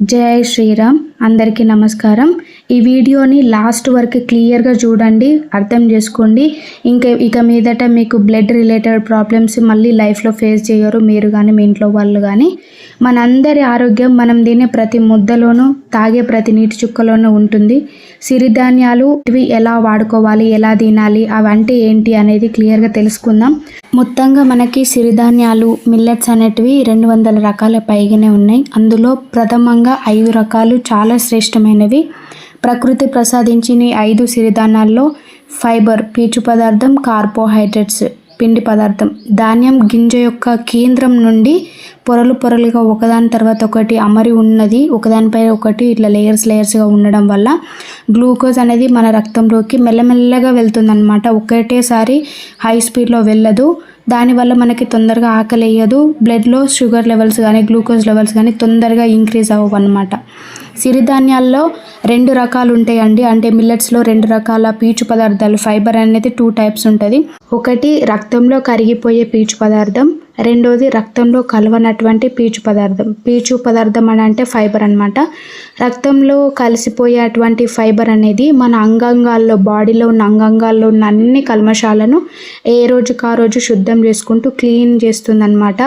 జై శ్రీరామ్. అందరికీ నమస్కారం. ఈ వీడియోని లాస్ట్ వరకు క్లియర్గా చూడండి అర్థం చేసుకోండి. ఇంకా ఇక మీదట మీకు బ్లడ్ రిలేటెడ్ ప్రాబ్లమ్స్ మళ్ళీ లైఫ్లో ఫేస్ చేయరు మీరు కానీ మీ ఇంట్లో వాళ్ళు కానీ మనందరి ఆరోగ్యం మనం తినే ప్రతి ముద్దలోనూ తాగే ప్రతి నీటి చుక్కలోనూ ఉంటుంది. సిరిధాన్యాలు ఇవి ఎలా వాడుకోవాలి ఎలా తినాలి అవంటే ఏంటి అనేది క్లియర్గా తెలుసుకుందాం. మొత్తంగా మనకి సిరిధాన్యాలు మిల్లెట్స్ అనేటివి రెండు వందల రకాల పైగానే ఉన్నాయి. అందులో ప్రథమంగా ఐదు రకాలు చాలా శ్రేష్టమైనవి. ప్రకృతి ప్రసాదించిన ఐదు సిరిధాన్యాల్లో ఫైబర్ పీచు పదార్థం కార్బోహైడ్రేట్స్ పిండి పదార్థం. ధాన్యం గింజ యొక్క కేంద్రం నుండి పొరలు పొరలుగా ఒకదాని తర్వాత ఒకటి అమరి ఉన్నది. ఒకదానిపై ఒకటి ఇట్లా లేయర్స్ లేయర్స్గా ఉండడం వల్ల గ్లూకోజ్ అనేది మన రక్తంలోకి మెల్లమెల్లగా వెళ్తుందన్నమాట. ఒకటేసారి హై స్పీడ్లో వెళ్ళదు. దానివల్ల మనకి తొందరగా ఆకలి వేయదు. బ్లడ్లో షుగర్ లెవెల్స్ కానీ గ్లూకోజ్ లెవెల్స్ కానీ తొందరగా ఇంక్రీజ్ అవ్వవు అనమాట సిరిధాన్యాల్లో రెండు రకాలు ఉంటాయండి అంటే మిల్లెట్స్లో రెండు రకాల పీచు పదార్థాలు ఫైబర్ అనేది టూ టైప్స్ ఉంటుంది. ఒకటి రక్తంలో కరిగిపోయే పీచు పదార్థం రెండోది రక్తంలో కలవనటువంటి పీచు పదార్థం. పీచు పదార్థం అని అంటే ఫైబర్ అనమాట రక్తంలో కలిసిపోయేటువంటి ఫైబర్ అనేది మన అంగాంగాల్లో బాడీలో ఉన్న అంగాంగాల్లో ఉన్న అన్ని కల్మషాలను ఏ రోజుకు ఆ రోజు శుద్ధం చేసుకుంటూ క్లీన్ చేస్తుందన్నమాట.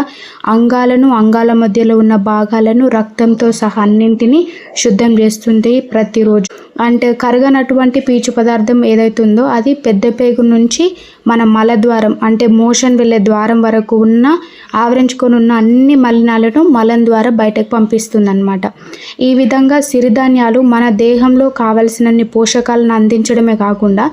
అంగాలను అంగాల మధ్యలో ఉన్న భాగాలను రక్తంతో సహా అన్నింటినీ శుద్ధం చేస్తుంది ప్రతిరోజు. అంటే కరగనటువంటి పీచు పదార్థం ఏదైతుందో అది పెద్ద పేగు నుంచి మన మలద్వారం అంటే మోషన్ వెళ్ళే ద్వారం వరకు ఉన్న ఆవరించుకొని ఉన్న అన్ని మలినాలను మలం ద్వారా బయటకు పంపిస్తుందన్నమాట. ఈ విధంగా సిరిధాన్యాలు మన దేహంలో కావలసినన్ని పోషకాలను అందించడమే కాకుండా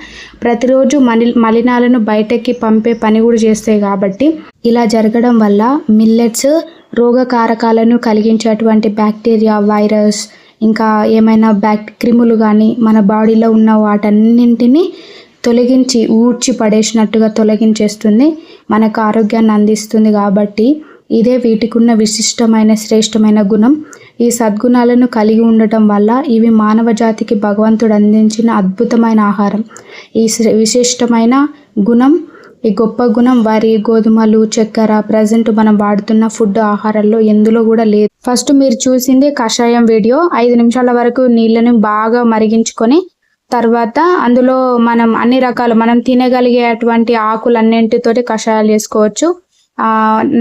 ప్రతిరోజు మలి మలినాలను బయటకి పంపే పని కూడా చేస్తాయి కాబట్టి ఇలా జరగడం వల్ల మిల్లెట్స్ రోగకారకాలను కలిగించేటువంటి బ్యాక్టీరియా వైరస్ ఇంకా ఏమైనా బ్యాక్ క్రిములు కానీ మన బాడీలో ఉన్న వాటన్నింటినీ తొలగించి ఊడ్చి పడేసినట్టుగా తొలగించేస్తుంది. మనకు ఆరోగ్యాన్ని అందిస్తుంది కాబట్టి ఇదే వీటికున్న విశిష్టమైన శ్రేష్టమైన గుణం. ఈ సద్గుణాలను కలిగి ఉండటం వల్ల ఇవి మానవ జాతికి భగవంతుడు అందించిన అద్భుతమైన ఆహారం. ఈ విశిష్టమైన గుణం ఈ గొప్ప గుణం వరి గోధుమలు చక్కెర ప్రజెంట్ మనం వాడుతున్న ఫుడ్ ఆహారాల్లో ఎందులో కూడా లేదు. ఫస్ట్ మీరు చూసింది కషాయం వీడియో. ఐదు నిమిషాల వరకు నీళ్ళని బాగా మరిగించుకొని తర్వాత అందులో మనం అన్ని రకాలు మనం తినగలిగేటువంటి ఆకులన్నింటితోటి కషాయాలు చేసుకోవచ్చు.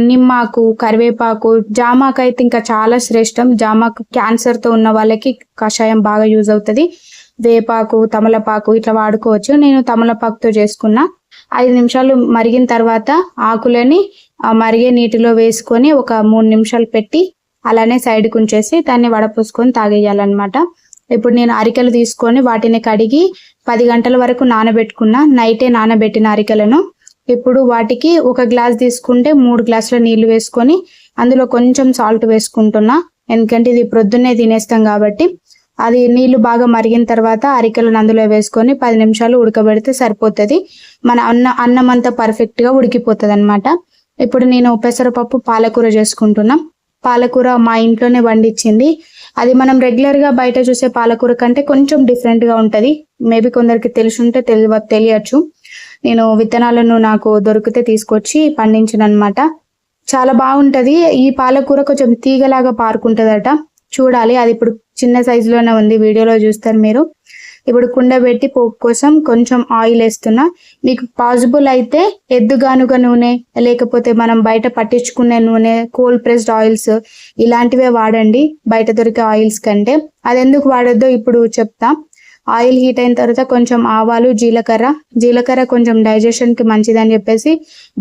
నిమ్మాకు కరివేపాకు జామాకు అయితే ఇంకా చాలా శ్రేష్టం. జామాకు క్యాన్సర్తో ఉన్న వాళ్ళకి కషాయం బాగా యూజ్ అవుతుంది. వేపాకు తమలపాకు ఇట్లా వాడుకోవచ్చు. నేను తమలపాకుతో చేసుకున్నా. ఐదు నిమిషాలు మరిగిన తర్వాత ఆకులని మరిగే నీటిలో వేసుకొని ఒక మూడు నిమిషాలు పెట్టి అలానే సైడ్కి ఉంచేసి దాన్ని వడపోసుకొని తాగేయాలన్నమాట. ఇప్పుడు నేను అరికెలు తీసుకొని వాటిని కడిగి పది గంటల వరకు నానబెట్టుకున్న. నైటే నానబెట్టిన అరికెలను. ఇప్పుడు వాటికి ఒక గ్లాస్ తీసుకుంటే మూడు గ్లాసుల నీళ్ళు వేసుకొని అందులో కొంచెం సాల్ట్ వేసుకుంటున్నా. ఎందుకంటే ఇది ప్రొద్దున్నే తినేస్తాం కాబట్టి. అది నీళ్ళు బాగా మరిగిన తర్వాత అరికెలను అందులో వేసుకొని పది నిమిషాలు ఉడకబెడితే సరిపోతుంది. మన అన్న అన్నం అంతా పర్ఫెక్ట్గా ఉడికిపోతుంది అనమాట ఇప్పుడు నేను పెసరపప్పు పాలకూర చేసుకుంటున్నా. పాలకూర మా ఇంట్లోనే వండించింది అది మనం రెగ్యులర్గా బయట చూసే పాలకూర కంటే కొంచెం డిఫరెంట్గా ఉంటుంది. మేబీ కొందరికి తెలుసుంటే తెలియ తెలియచ్చు. నేను విత్తనాలను నాకు దొరికితే తీసుకొచ్చి పండించిన అనమాట చాలా బాగుంటుంది. ఈ పాలకూర కొంచెం తీగలాగా పారుకుంటుందట. చూడాలి. అది ఇప్పుడు చిన్న సైజులోనే ఉంది. వీడియోలో చూస్తారు మీరు. ఇప్పుడు కుండ పెట్టి పోపు కోసం కొంచెం ఆయిల్ వేస్తున్నా. మీకు పాసిబుల్ అయితే ఎద్దుగానుగ నూనె లేకపోతే మనం బయట పట్టించుకునే నూనె కోల్డ్ ప్రెస్డ్ ఆయిల్స్ ఇలాంటివే వాడండి బయట దొరికే ఆయిల్స్ కంటే. అది ఎందుకు వాడొద్దో ఇప్పుడు చెప్తా. ఆయిల్ హీట్ అయిన తర్వాత కొంచెం ఆవాలు జీలకర్ర. జీలకర్ర కొంచెం డైజెషన్కి మంచిదని చెప్పేసి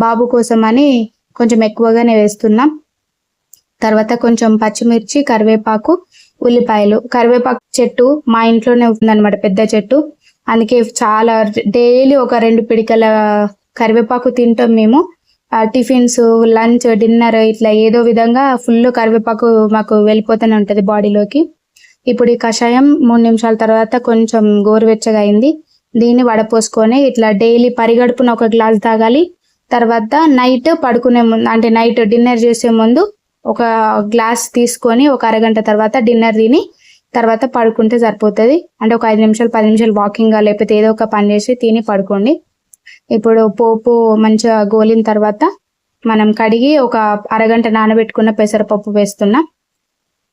బాబు కోసం అని కొంచెం ఎక్కువగానే వేస్తున్నాం. తర్వాత కొంచెం పచ్చిమిర్చి కరివేపాకు ఉల్లిపాయలు కరివేపాకు చెట్టు మా ఇంట్లోనే ఉందన్నమాట పెద్ద చెట్టు. అందుకే చాలా డైలీ ఒక రెండు పిడికల కరివేపాకు తింటాం మేము. టిఫిన్స్ లంచ్ డిన్నర్ ఇట్లా ఏదో విధంగా ఫుల్ కరివేపాకు మాకు వెళ్ళిపోతూనే ఉంటుంది బాడీలోకి. ఇప్పుడు ఈ కషాయం మూడు నిమిషాల తర్వాత కొంచెం గోరువెచ్చగా అయింది. దీన్ని వడపోసుకొని ఇట్లా డైలీ పరిగడుపున ఒక గ్లాస్ తాగాలి. తర్వాత నైట్ పడుకునే ముందు అంటే నైట్ డిన్నర్ చేసే ముందు ఒక గ్లాస్ తీసుకొని ఒక అరగంట తర్వాత డిన్నర్ తిని తర్వాత పడుకుంటే సరిపోతుంది. అంటే ఒక ఐదు నిమిషాలు పది నిమిషాలు వాకింగ్ లేకపోతే ఏదో ఒక పని చేసి తిని పడుకోండి. ఇప్పుడు పోపు మంచిగా గోలిన తర్వాత మనం కడిగి ఒక అరగంట నానబెట్టుకున్న పెసరపప్పు వేస్తున్నా.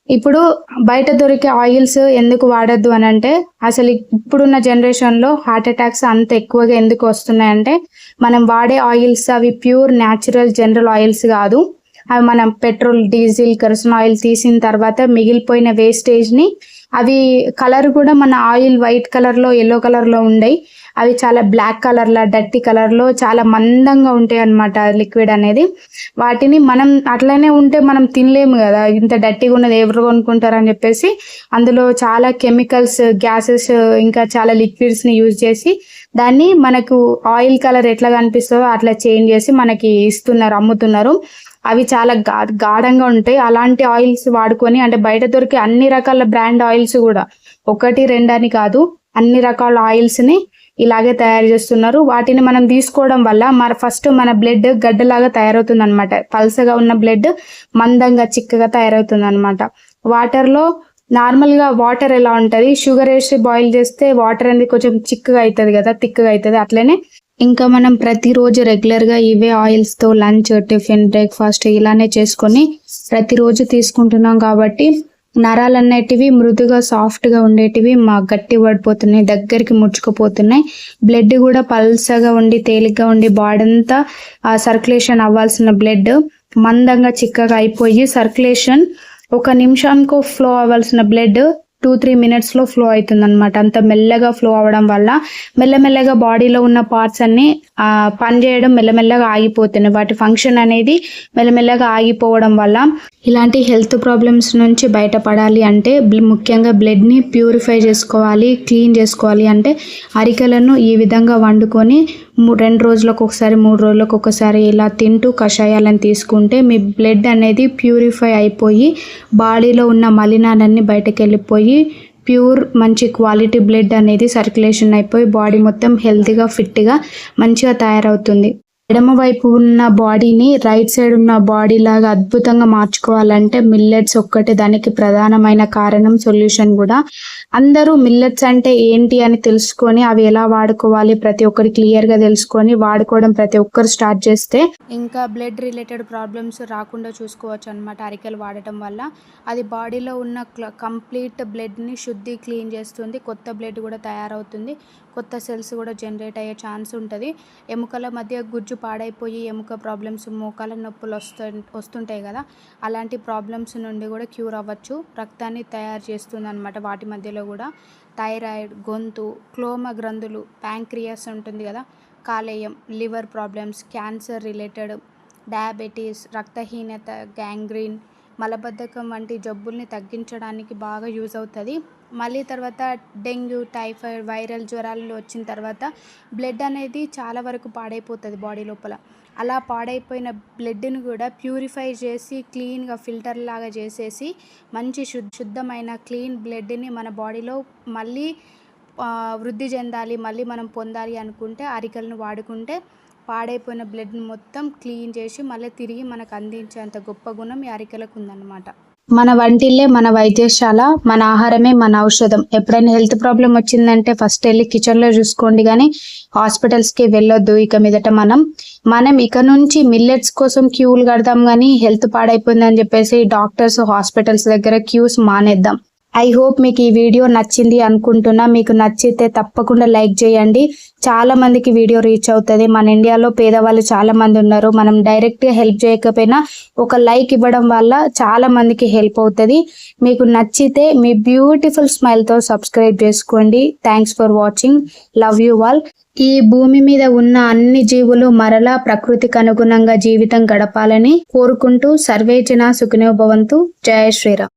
ఇప్పుడు బయట దొరికే ఆయిల్స్ ఎందుకు వాడొద్దు అని అంటే అసలు ఇప్పుడున్న జనరేషన్లో హార్ట్ అటాక్స్ అంత ఎక్కువగా ఎందుకు వస్తున్నాయంటే మనం వాడే ఆయిల్స్ అవి ప్యూర్ న్యాచురల్ జనరల్ ఆయిల్స్ కాదు. అవి మనం పెట్రోల్ డీజిల్ కరసన్ ఆయిల్ తీసిన తర్వాత మిగిలిపోయిన వేస్టేజ్ని అవి కలర్ కూడా మన ఆయిల్ వైట్ కలర్లో ఎల్లో కలర్లో ఉండయి. అవి చాలా బ్లాక్ కలర్లో డట్టి కలర్లో చాలా మందంగా ఉంటాయి అన్నమాట లిక్విడ్ అనేది. వాటిని మనం అట్లనే ఉంటే మనం తినలేము కదా. ఇంత డర్టీగా ఉన్నది ఎవరు కొనుక్కుంటారని చెప్పేసి అందులో చాలా కెమికల్స్ గ్యాసెస్ ఇంకా చాలా లిక్విడ్స్ని యూజ్ చేసి దాన్ని మనకు ఆయిల్ కలర్ ఎట్లా కనిపిస్తుందో అట్లా చేంజ్ చేసి మనకి ఇస్తున్నారు అమ్ముతున్నారు. అవి చాలా గా గాఢంగా ఉంటాయి. అలాంటి ఆయిల్స్ వాడుకొని అంటే బయట దొరికే అన్ని రకాల బ్రాండ్ ఆయిల్స్ కూడా ఒకటి రెండని కాదు అన్ని రకాల ఆయిల్స్ని ఇలాగే తయారు చేస్తున్నారు. వాటిని మనం తీసుకోవడం వల్ల మన ఫస్ట్ మన బ్లడ్ గడ్డలాగా తయారవుతుంది అనమాట పల్సగా ఉన్న బ్లడ్ మందంగా చిక్కగా తయారవుతుంది అనమాట వాటర్లో నార్మల్గా వాటర్ ఎలా ఉంటుంది? షుగర్ వేసి బాయిల్ చేస్తే వాటర్ అనేది కొంచెం చిక్కగా అవుతుంది కదా తిక్కగా అవుతుంది. అట్లనే ఇంకా మనం ప్రతిరోజు రెగ్యులర్గా ఇవే ఆయిల్స్తో లంచ్ టిఫిన్ బ్రేక్ఫాస్ట్ ఇలానే చేసుకొని ప్రతిరోజు తీసుకుంటున్నాం కాబట్టి నరాలు అనేటివి మృదుగా సాఫ్ట్గా ఉండేటివి మా గట్టి పడిపోతున్నాయి దగ్గరికి ముడుచుకుపోతున్నాయి. బ్లడ్ కూడా పల్సగా ఉండి తేలిగ్గా ఉండి బాడీ అంతా సర్క్యులేషన్ అవ్వాల్సిన బ్లడ్ మందంగా చిక్కగా అయిపోయి సర్క్యులేషన్ ఒక నిమిషానికి ఫ్లో అవ్వాల్సిన బ్లడ్ టూ త్రీ మినిట్స్లో ఫ్లో అవుతుంది అనమాట అంత మెల్లగా ఫ్లో అవ్వడం వల్ల మెల్లమెల్లగా బాడీలో ఉన్న పార్ట్స్ అన్ని పనిచేయడం పని చేయడం మెల్లమెల్లగా ఆగిపోతున్నాయి. వాటి ఫంక్షన్ అనేది మెల్లమెల్లగా ఆగిపోవడం వల్ల ఇలాంటి హెల్త్ ప్రాబ్లమ్స్ నుంచి బయటపడాలి అంటే ముఖ్యంగా బ్లడ్ని ప్యూరిఫై చేసుకోవాలి క్లీన్ చేసుకోవాలి అంటే అరికలను ఈ విధంగా వండుకొని రెండు రోజులకు ఒకసారి మూడు రోజులకు ఒకసారి ఇలా తింటూ కషాయాలను తీసుకుంటే మీ బ్లడ్ అనేది ప్యూరిఫై అయిపోయి బాడీలో ఉన్న మలినాలన్నీ బయటకు వెళ్ళిపోయి ప్యూర్ మంచి క్వాలిటీ బ్లడ్ అనేది సర్క్యులేషన్ అయిపోయి బాడీ మొత్తం హెల్తీగా ఫిట్గా మంచిగా తయారవుతుంది. ఎడమ వైపు ఉన్న బాడీని రైట్ సైడ్ ఉన్న బాడీ లాగా అద్భుతంగా మార్చుకోవాలంటే మిల్లెట్స్ ఒక్కటే దానికి ప్రధానమైన కారణం సొల్యూషన్ కూడా. అందరూ మిల్లెట్స్ అంటే ఏంటి అని తెలుసుకొని అవి ఎలా వాడుకోవాలి ప్రతి ఒక్కరి క్లియర్గా తెలుసుకొని వాడుకోవడం ప్రతి ఒక్కరు స్టార్ట్ చేస్తే. ఇంకా బ్లడ్ రిలేటెడ్ ప్రాబ్లమ్స్ రాకుండా చూసుకోవచ్చు అనమాట అరికెలు వాడటం వల్ల. అది బాడీలో ఉన్న కంప్లీట్ బ్లడ్ని శుద్ధి క్లీన్ చేస్తుంది కొత్త బ్లడ్ కూడా తయారవుతుంది. కొత్త సెల్స్ కూడా జనరేట్ అయ్యే ఛాన్స్ ఉంటుంది. ఎముకల మధ్య గుజ్జు పాడైపోయి ఎముక ప్రాబ్లమ్స్ మోకాల నొప్పులు వస్తు వస్తుంటాయి కదా. అలాంటి ప్రాబ్లమ్స్ నుండి కూడా క్యూర్ అవ్వచ్చు. రక్తాన్ని తయారు చేస్తుంది అనమాట వాటి మధ్యలో కూడా. థైరాయిడ్ గొంతు క్లోమ గ్రంథులు ప్యాంక్రియాస్ ఉంటుంది కదా. కాలేయం liver problems cancer related diabetes రక్తహీనత గ్యాంగ్రీన్ మలబద్ధకం వంటి జబ్బుల్ని తగ్గించడానికి బాగా యూజ్ అవుతుంది. మళ్ళీ తర్వాత డెంగ్యూ టైఫాయిడ్ వైరల్ జ్వరాలు వచ్చిన తర్వాత బ్లడ్ అనేది చాలా వరకు పాడైపోతుంది బాడీ లోపల. అలా పాడైపోయిన బ్లడ్ని కూడా ప్యూరిఫై చేసి క్లీన్గా ఫిల్టర్ లాగా చేసేసి మంచి శుద్ధ శుద్ధమైన క్లీన్ బ్లడ్ని మన బాడీలో మళ్ళీ వృద్ధి చెందాలి మళ్ళీ మనం పొందాలి అనుకుంటే అరికలను వాడుకుంటే పాడైపోయిన బ్లడ్ని మొత్తం క్లీన్ చేసి మళ్ళీ తిరిగి మనకు అందించేంత గొప్ప గుణం ఈ అరికెలకు ఉందన్నమాట. మన వంటిల్లే మన వైద్యశాల మన ఆహారమే మన ఔషధం. ఎప్పుడైనా హెల్త్ ప్రాబ్లం వచ్చిందంటే ఫస్ట్ వెళ్ళి కిచెన్లో చూసుకోండి కానీ హాస్పిటల్స్కి వెళ్ళొద్దు. ఇక మీదట మనం మనం ఇక నుంచి మిల్లెట్స్ కోసం క్యూలు కడదాం కానీ హెల్త్ పాడైపోయిందని చెప్పేసి డాక్టర్స్ హాస్పిటల్స్ దగ్గర క్యూస్ మానేద్దాం. ఐ హోప్ మీకు ఈ వీడియో నచ్చింది అనుకుంటున్నా. మీకు నచ్చితే తప్పకుండా లైక్ చేయండి. చాలా మందికి వీడియో రీచ్ అవుతుంది. మన ఇండియాలో పేదవాళ్ళు చాలా మంది ఉన్నారు. మనం డైరెక్ట్గా హెల్ప్ చేయకపోయినా ఒక లైక్ ఇవ్వడం వల్ల చాలా మందికి హెల్ప్ అవుతుంది. మీకు నచ్చితే మీ బ్యూటిఫుల్ స్మైల్తో సబ్స్క్రైబ్ చేసుకోండి. Thanks for watching love you all ఈ భూమి మీద ఉన్న అన్ని జీవులు మరలా ప్రకృతికి అనుగుణంగా జీవితం గడపాలని కోరుకుంటూ సర్వేజన సుఖినోభవంతు జయ శ్రీరామ్.